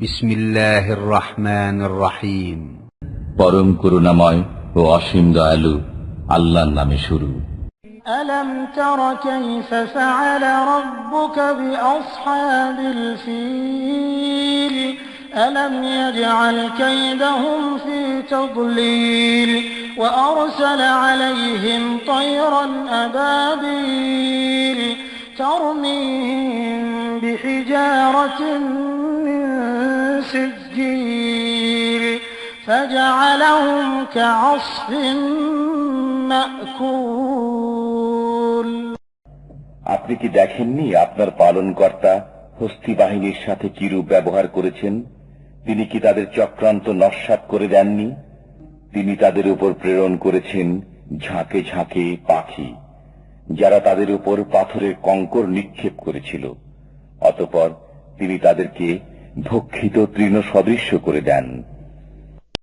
بسم الله الرحمن الرحيم পরম করুণাময় ও অসীম দয়ালু আল্লাহর নামে শুরু ألم تر كيف فعل ربك بأصحاب الفيل ألم يجعل كيدهم في تضليل وأرسل عليهم طيرا أبابيل ترميهم بحجارة من سجيل فجعلهم كعصف مأكول আপনি কি দেখেননি আপনার পালনকর্তা হস্তি বাহিনীর সাথে কিরূপ ব্যবহার করেছেন তিনি কি তাদের চক্রান্ত নস্বাত করে দেননি তিনি তাদের উপর প্রেরণ করেছেন ঝাঁকে ঝাঁকে পাখি যারা তাদের উপর পাথরের কঙ্কর নিক্ষেপ করেছিল অতপর তিনি তাদেরকে ভক্ষিত তৃণ সদৃশ্য করে দেন।